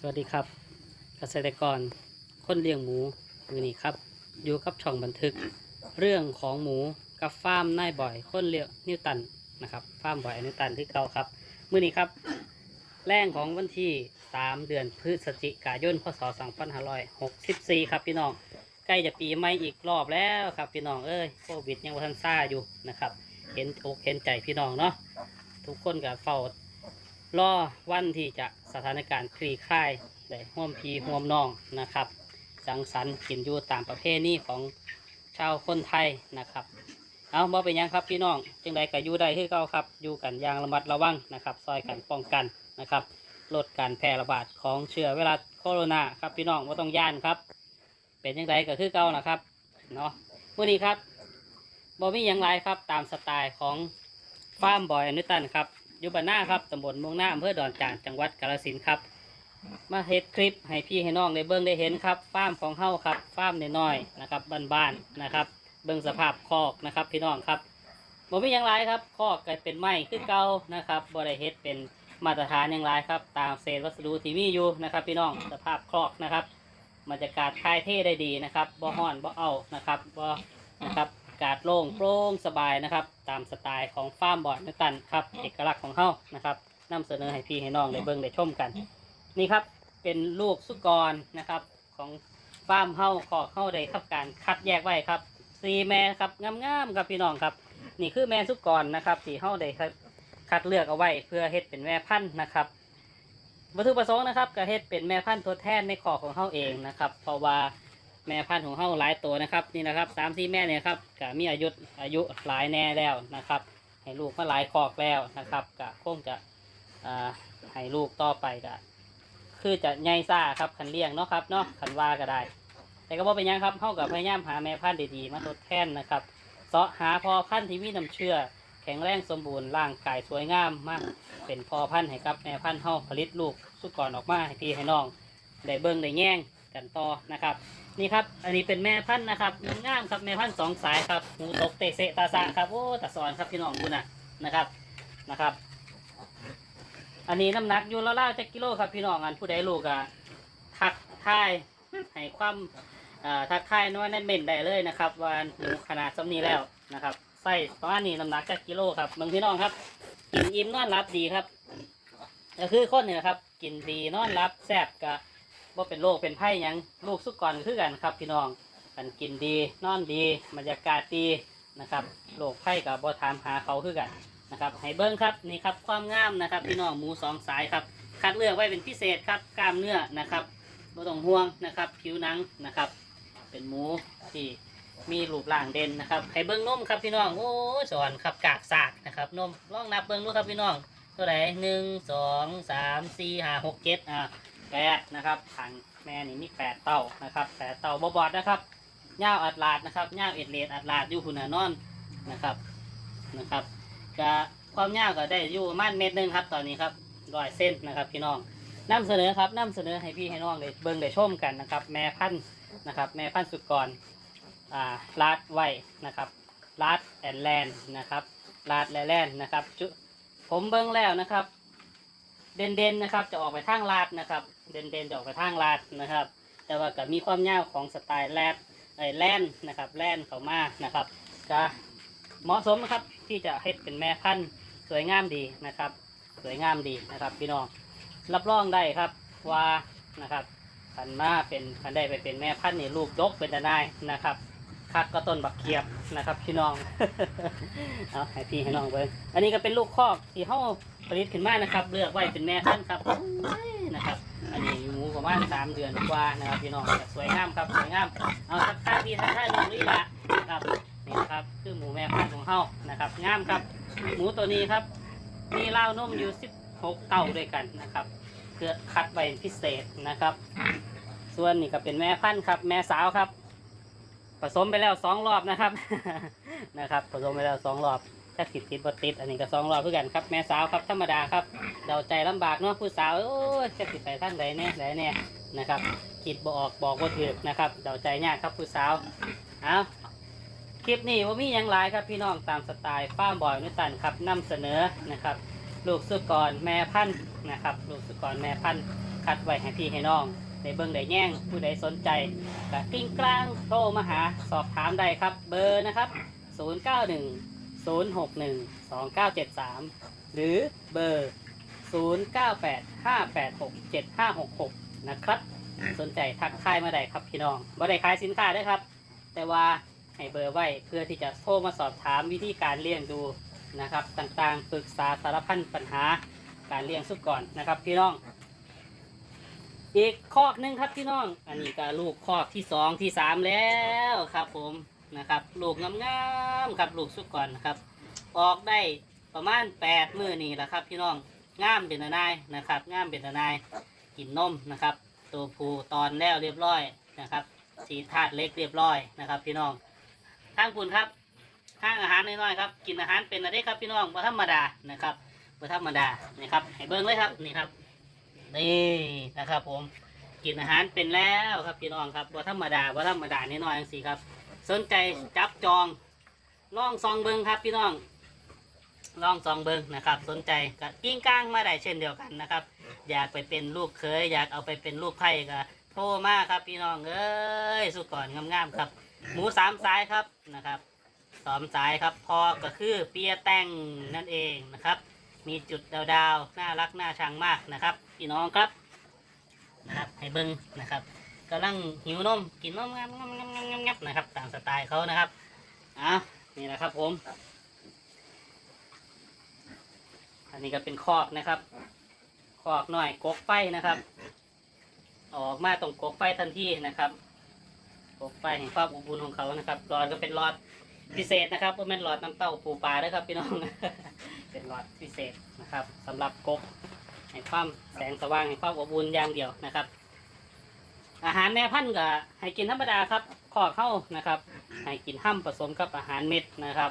สวัสดีครับ เกษตรกรคนเลี้ยงหมูมือนี้ครับ อยู่กับช่องบันทึก เรื่องของหมูกับฟาร์มนายบ่อยคนเลี้ยงนิวตันนะครับฟาร์มบ่อยนิวตันที่เก่าครับมือนี้ครับ แรงของวันที่ 3 เดือนพฤศจิกายนพศ2564 ครับพี่น้องใกล้จะปีใหม่อีกรอบแล้วครับพี่น้องเอ้ยโควิดยังว่าทันซ่าอยู่นะครับ เห็นอกเห็นใจพี่น้องเนาะทุกคนกับเฝ้า รอวันที่จะสถานการณ์คลี่คลายได้ห่วมพีห่วมน้องนะครับ สังสรรค์กินอยู่ตามประเพณีของชาวคนไทยนะครับ เอาบ่เป็นยังครับพี่น้องจึงใดก็อยู่ได้คือเก่าครับ อยู่กันอย่างระมัดระวังนะครับ ซอยกันป้องกันนะครับ ลดการแพร่ระบาดของเชื้อไวรัสโคโรนาครับพี่น้องไม่ต้องย่านครับ เป็นยังไงก็คือเก่านะครับเนาะวันนี้ครับบ่มีหยังไรครับตามสไตล์ของฟาร์มบอยอนุตันครับ อยู่บ้านหน้าครับตำบลเมวงหน้าอำเภอดอนจานจังหวัดกาฬสินธุ์ครับ มาเฮ็ดคลิปให้พี่ให้น้องได้เบิ่งได้เห็นครับฟาร์มของเฮาครับฟาร์มน้อยๆนะครับบ้านๆนะครับ เบิ่งสภาพคอกนะครับ พี่น้องครับบ่มีหยังไรครับคอกก็เป็นไม้คือเก่านะครับบ่ได้เฮ็ดเป็นมาตรฐานหยังไรครับ ตามเศษวัสดุที่มีอยู่นะครับ พี่น้องสภาพคอกนะครับบรรยากาศคลายเท่ได้ดีนะครับบ่ฮ้อนบ่เอานะครับบ่นะครับอากาศโล่งโปร่งสบายนะครับ ตามสไตล์ของฟาร์มบอดนิวตันครับเอกลักษณ์ของเฮานะครับนำเสนอให้พี่ให้น้องได้เบิ่งได้ชมกัน นี่ครับเป็นลูกสุกรนะครับของฟาร์มเฮาขอเข้าได้ทับการคัดแยกไว้ครับสีแม่ครับงามๆครับพี่น้องครับ นี่คือแม่สุกรนะครับที่เฮาได้คัดเลือกเอาไว้ เพื่อเฮ็ดเป็นแม่พันธุ์นะครับวัตถุประสงค์นะครับก็เฮ็ดเป็นแม่พันธุ์ทดแทนในขอของเฮาเองนะครับ เพราะว่า แม่พันธุ์ของเฮาหลายตัวนะครับนี่นะครับสามสี่แม่เนี่ยครับก็มีอายุอายุหลายแน่แล้วนะครับ ให้ลูกมาหลายคอกแล้วนะครับก็คงจะอ่าให้ลูกต่อไปก็คือจะใหญ่ซ่าครับขันเลี้ยงเนาะครับเนาะขันว่าก็ได้ แต่ก็บ่เป็นยังครับเฮากับพยายามหาแม่พันธุ์ดีๆมาทดแทนนะครับเสาะหาพอพันธุ์ที่มีน้ำเชื่อ แข็งแรงสมบูรณ์ร่างกายสวยงามมาก เป็นพอพันธุ์ให้กับแม่พันธุ์เฮาผลิตลูกสุกรออกมาให้พี่ให้น้องได้เบิ่งได้แย่งกันต่อนะครับ นี่ครับ อันนี้เป็นแม่พันธุ์นะครับงามครับแม่พันธุ์สองสายครับหูตกเตะเสะตาสะครับโอ้ตาสอนครับพี่น้องคุณนะนะครับนะครับ อันนี้น้ำหนักอยู่แล้วๆจะกิโลครับพี่น้องอันผู้ใดลูกอะทักทายให้ความอ่าทักทายน้อยนั่นเม่นได้เลยนะครับว่าหมูขนาดสำนีแล้วนะครับไส้ประมาณนี้น้ำหนักจะกิโลครับเมืองพี่น้องครับกินอิ่มนอนรับดีครับก็คือคนเนี่ยนะครับ กินดีนอนรับแซ่บกะ ว่าเป็นโรคเป็นไพ่หยังลูกสุกรคือกันครับ พี่น้องกันกินดีนอนดีบรรยากาศดีนะครับโรคไพ่กับบ่ถามหาเขาคือกันนะครับให้เบิ้งครับนี่ครับความงามนะครับ พี่น้องหมูสองสายครับ คัดเลือกไว้เป็นพิเศษครับกล้ามเนื้อนะครับไม่ต้องห่วงนะครับ ผิวหนังนะครับ เป็นหมูที่มีรูปร่างเด่นนะครับให้เบิ้งนมครับพี่น้องโอ้ยสอนครับกากสากนะครับนมลองนับเบิ้งดูครับพี่น้องเท่าไหร่หนึ่งสองสามสี่ห้าหกเจ็ดอ่า แปดนะครับทางแม่นี่มีแปดเต้านะครับแปดเต้าบอบอดนะครับเง่าอัดลาดนะครับเง่าเอ็ดเลดอัดลาดอยู่หุ่นนอนนะครับนะครับก็ความยาวก็ได้อยู่ประมาณเมตรหนึ่งครับ ตอนนี้ครับร้อยเส้นนะครับ พี่น้องนำเสนอครับนำเสนอให้พี่ให้น้องได้เบิ่งได้ชมกันนะครับ แม่พันธุ์นะครับ แม่พันธุ์สุกรอ่าลาดไว้นะครับลาดแอนแลนด์นะครับลาดแลแลนด์นะครับผมเบิ่งแล้วนะครับ เด่นเด่นๆนะครับ จะออกไปทางลาดนะครับ เด่นเด่นๆจะออกไปทางลาดนะครับ แต่ว่าก็มีความยาวของสไตล์แลดไอ้แลนนะครับแลนเขามานะครับจะเหมาะสมนะครับที่จะเฮ็ดเป็นแม่พันธุ์สวยงามดีนะครับ สวยงามดีนะครับ พี่น้องรับรองได้ครับว่านะครับคันมาเป็นคันได้ไปเป็นแม่พันธุ์นี่ลูกดกเป็นตาได้นะครับคักก็ต้นบักเขียบ นะครับพี่น้อง เอาให้พี่ให้น้องเบิ่งอันนี้ก็เป็นลูกคอกที่เฮาผลิตขึ้นมานะครับ เลือกไว้เป็นแม่พันธุ์ครับนะครับ อันนี้หมูประมาณสามเดือนกว่านะครับพี่น้องสวยงามครับสวยงาม เอาทักทายพี่ทักทายน้องลีละนะครับนี่นะครับคือหมูแม่พันธุ์ของเฮานะครับงามครับ หมูตัวนี้ครับ มีรานมอยู่16เต้าด้วยกันนะครับเพื่อคัดไว้พิเศษนะครับ ส่วนนี่ก็เป็นแม่พันธุ์ครับ แม่สาวครับ ผสมไปแล้วสองรอบนะครับ นะครับ ผสมไปแล้วสองรอบถ้าติดติดบ่ติด อันนี้ก็สองรอบเพื่อกันครับ แม่สาวครับธรรมดาครับเดาใจลำบากเนาะผู้สาวโอ้ยจะติดไปทางใดเนี่ยใดเนี่ยนะครับคิดบ่ออกบอกบ่ถูกนะครับเดาใจยากครับผู้สาวเอาคลิปนี้ว่ามียังหลายครับพี่น้องตามสไตล์ฟ้ามบอยนิตันครับนำเสนอนะครับ ลูกสุกรแม่พันธุ์นะครับ ลูกสุกรแม่พันธุ์คัดไว้ให้พี่ให้น้อง ได้เบิ่งได้แย่งผู้ใดสนใจก็กลิ้งกลางโทรมาหาสอบถามได้ครับ เบอร์นะครับ 091 061 2973 หรือเบอร์ 098 586 7566 นะครับ สนใจทักทายมาได้ครับพี่น้องบ่ได้ขายสินค้าได้ครับ แต่ว่าให้เบอร์ไว้เพื่อที่จะโทรมาสอบถามวิธีการเลี้ยงดูนะครับ ต่างๆปรึกษาสารพันปัญหาการเลี้ยงสุกรนะครับพี่น้อง อีกคอกหนึ่งครับพี่น้อง อันนี้ก็ลูกคอกที่สองที่สามแล้วครับ ผมนะครับ ลูกงามๆครับลูกสุกรนนะครับ ออกได้ประมาณแปดมือนี่แหละครับ พี่น้องงามเป็นตาหนายนะครับงามเป็นตาหนายกินนมนะครับ ตัวผู้ตอนแล้วเรียบร้อยนะครับ สีถาดเล็กเรียบร้อยนะครับ พี่น้องทางคุณครับห้างอาหารน้อยๆครับ กินอาหารเป็นอะไรครับพี่น้องบ่ธรรมดานะครับบ่ธรรมดานะครับให้เบิ้งเลยครับนี่ครับ นี่นะครับ ผมกินอาหารเป็นแล้วครับพี่น้องครับบ่ธรรมดาบ่ธรรมดาน้อยๆจังซี่ครับ สนใจจับจองล่องซองเบิงครับพี่น้องล่องซองเบิงนะครับ สนใจกับกิ้งก้างมาได้เช่นเดียวกันนะครับ อยากไปเป็นลูกเคย อยากเอาไปเป็นลูกไผ่ก็โทรมาครับพี่น้องเอ้ยสุกรงามๆครับ หมูสามสายครับนะครับสอมสายครับพอก็คือเปียแตงนั่นเองนะครับ มีจุดดาวๆ น่ารักน่าชังมากนะครับพี่น้องครับนะครับให้เบิ้งนะครับกำลังหิวนมกินนมงับงับงับงับงับงับนะครับ ตามสไตล์เขานะครับอะนี่แหละครับผม อันนี้ก็เป็นคอกนะครับคอกหน่อยกกไฟนะครับ ออกมาตรงกกไฟทันทีนะครับกกไฟแห่งความอบอุ่นของเขานะครับหลอดก็เป็นหลอดพิเศษนะครับเพราะมันหลอดน้ำเต้าปูปลาด้วยครับพี่น้อง เป็นหลอดพิเศษนะครับสำหรับกกแห่งความแสงสว่างแห่งความอบอุ่นอย่างเดียวนะครับ อาหารแม่พันธุ์ก็ให้กินธรรมดาครับขอเข้านะครับ ให้กินห้ำผสมกับอาหารเม็ดนะครับ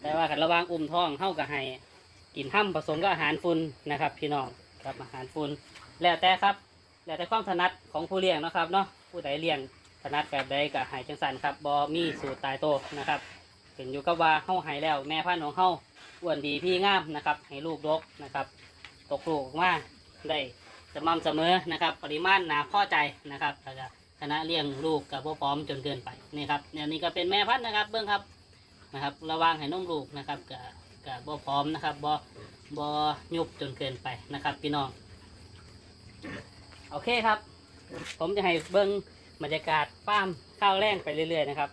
แต่ว่ากันระหว่างอุ้มท้องเข้ากับให้กินห้ำผสมกับอาหารฟุนนะครับ พี่น้องครับอาหารฟุนแล้วแต่ครับ แล้วแต่ความถนัดของผู้เลี้ยงนะครับเนาะผู้ใดเลี้ยงถนัดแบบใดก็ใหายจังสันครับบอมีสูตรตายโตวนะครับขึ้นอยู่กับว่าเฮาใหายแล้วแม่พันธุ์ของเฮา อ้วนดีพี่งามนะครับ ให้ลูกดกนะครับ ตกลูกมาได้สม่ำเสมอนะครับ ปริมาณหนาพอใจนะครับแล้วก็คณะเลี้ยงลูกกับพวกพร้อมจนเกินไปนี่ครับเนี่ยนี่ก็เป็นแม่พันธุ์นะครับ เบิ้องครับนะครับ ระวังให้นมลูกนะครับกับกับบ่พร้อมนะครับบ่บ่ยุบจนเกินไปนะครับ พี่น้องโอเคครับ ผมจะให้เบิ้งบรรยากาศฟาร์มข้าวแรงไปเรื่อยๆนะครับ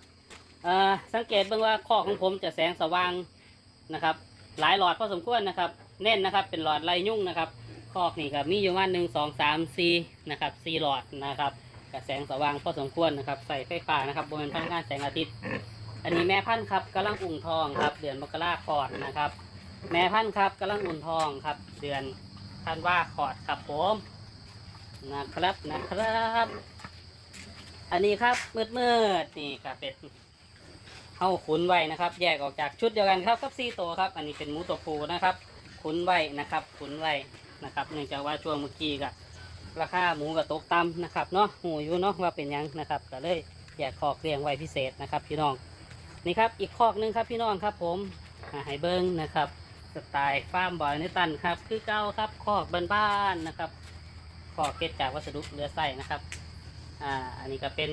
สังเกตเบิ้องว่าคอของผมจะแสงสว่างนะครับ หลายหลอดพอสมควรนะครับเน้นนะครับ เป็นหลอดไรยุ่งนะครับคอกนี่ครับมีอยู่ว่าหนึ่งสองสามสี่นะครับสี่หลอดนะครับกับแสงสว่างพอสมควรนะครับ ใส่ไฟฟ้านะครับบนเป็นพลังงานแสงอาทิตย์ อันนี้แม่พันธุ์ครับกำลังอุ่งทองครับ เดือนมกราคอดนะครับ แม่พันธุ์ครับกำลังอุ่นทองครับ เดือนธันวาคอดครับผมนะครับนะครับ อันนี้ครับมืดมืดๆนี่ครับเป็ด เข้าขุนไว้นะครับ แยกออกจากชุดเดียวกันครับกับซีตัวครับ อันนี้เป็นหมูตัวผูนะครับขุนไว้นะครับขุนไว้นะครับเนื่องจากว่าช่วงเมื่อกี้กับราคาหมูกับตกต่ำนะครับเนาะหูอยู่เนาะว่าเป็นยังนะครับก็เลยแยกคอกเรียงไว้พิเศษนะครับ พี่น้องนี่ครับอีกคอกหนึงครับพี่น้องครับ ผมอ่าให้เบิ้งนะครับสไตล์ฟาร์มบอยนิตันครับคือเก้าครับคอกบ้านๆนะครับขอกเก็ดจากวัสดุเหลือใส่นะครับอ่าอันนี้ก็เป็น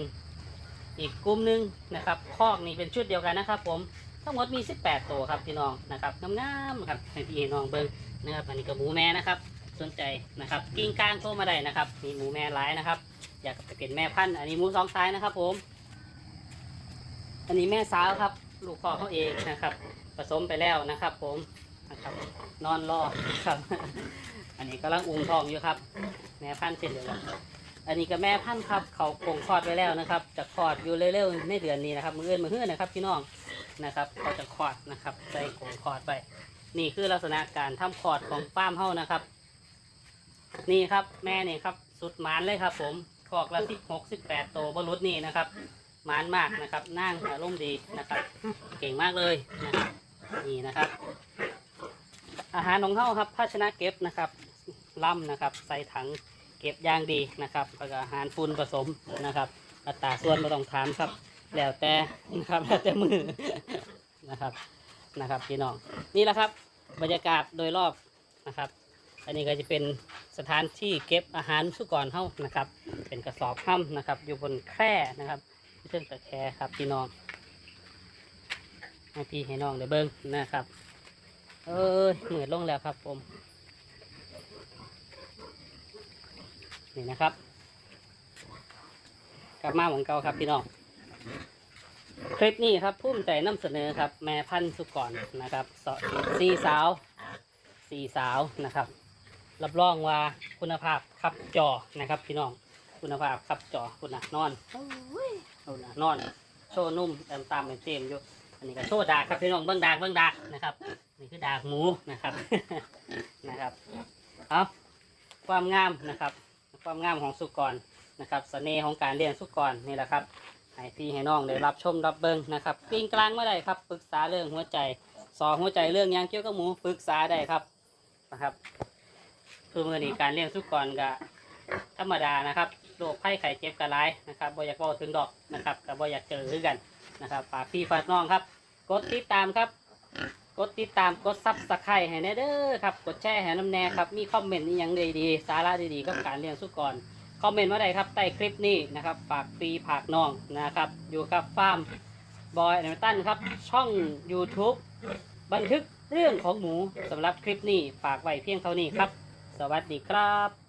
อีกกลุ่มหนึ่งนะครับคอกนี่เป็นชุดเดียวกันนะครับผมทั้งหมดมี 18 ตัวครับพี่น้องนะครับงามๆครับให้พี่น้องเบิ้งนะครับอันนี้ก็หมูแม่นะครับ สนใจนะครับกิ้งก้างโทรมาได้นะครับ มีหมูแม่ร้ายนะครับ อยากไปเป็นแม่พันธุ์อันนี้หมูสองซ้ายนะครับผม อันนี้แม่สาวครับ ลูกคอเขาเองนะครับ ผสมไปแล้วนะครับ ผมนะครับนอนรอครับ อันนี้กำลังอุ้งทองอยู่ครับ แม่พันธุ์เช่นเดียวกัน อันนี้ก็แม่พันธุ์ครับเขาคงคลอดไว้แล้วนะครับจะคลอดอยู่เร็วๆในเดือนนี้นะครับมือเอื้อนมือเฮือนะครับพี่น้องนะครับเขาจะคลอดนะครับใส่คงคลอดไป นี่คือลักษณะการทำคลอดของฟาร์มเฮานะครับ นี่ครับแม่นี่ครับสุดหมานเลยครับ ผมคอกละสิบหกสิบแปดโตวบรุษนี่นะครับหมานมากนะครับนั่งอารมณ์ดีนะครับ เก่งมากเลยนะครับนี่นะครับ อาหารของเฮาครับภาชนะเก็บนะครับล่ำนะครับ ใส่ถัง เก็บอย่างดีนะครับแล้วก็อาหารฟูนผสมนะครับอัตราส่วนไม่ต้องถามครับ แล้วแต่นะครับแล้วแต่มือนะครับนะครับพี่น้องนี่แหละครับบรรยากาศโดยรอบนะครับ อันนี้ก็จะเป็นสถานที่เก็บอาหารสุกรเฮ้านะครับ เป็นกระสอบห้ำนะครับ อยู่บนแคร่นะครับที่เชิงตะแคร่ครับพี่น้องให้พี่ให้น้องได้เบิ้งนะครับ เอ้ยเหมือนลงแล้วครับผม นี่นะครับ กลับมาเหมือนเก่าครับพี่น้องคลิปนี้ครับภูมิใจนำเสนอครับ แม่พันธุ์สุกรนะครับสี่สาวสี่สาวนะครับ รับรองว่าคุณภาพขับจอนะครับ พี่น้องคุณภาพขับจอคุณนะนอนเอานะนอน โชว์นุ่มเต็มตามเป็นเต็มอยู่อันนี้ก็โชว์ดากครับพี่น้องเบิ้งดากเบิ้งดากนะครับ นี่คือดากหมูนะครับนะครับเอาความงามนะครับ ความงามของสุกรนะครับเสน่ห์ของการเลี้ยงสุกรนี่แหละครับให้พี่ให้น้องได้รับชมรับเบิ้งนะครับกลิ้งกลางเมื่อใดครับปรึกษาเรื่องหัวใจสอหัวใจเรื่องยังเกี่ยวกับหมูปรึกษาได้ครับนะครับคือมือนี้การเลี้ยงสุกรก็ธรรมดานะครับโรคไข้ไข้เจ็บกระไรนะครับบ่อยากบอถึงดอกนะครับกับบ่อยากเจอคือกันนะครับฝากพี่ฝากน้องครับ กดติดตามครับ กดติดตามกดซับสไครต์ให้แน่เด้อครับ กดแชร์ให้น้ำแน่ครับ มีคอมเมนต์นี่ยังดีๆสาระดีๆกับการเลี้ยงสุกรคอมเมนต์มาได้ครับใต้คลิปนี้นะครับฝากฟรีผากน้องนะครับ อยู่กับฟาร์มบอยแอนตันครับ ช่อง YouTube บันทึกเรื่องของหมูสำหรับคลิปนี้ฝากไว้เพียงเท่านี้ครับ สวัสดีครับ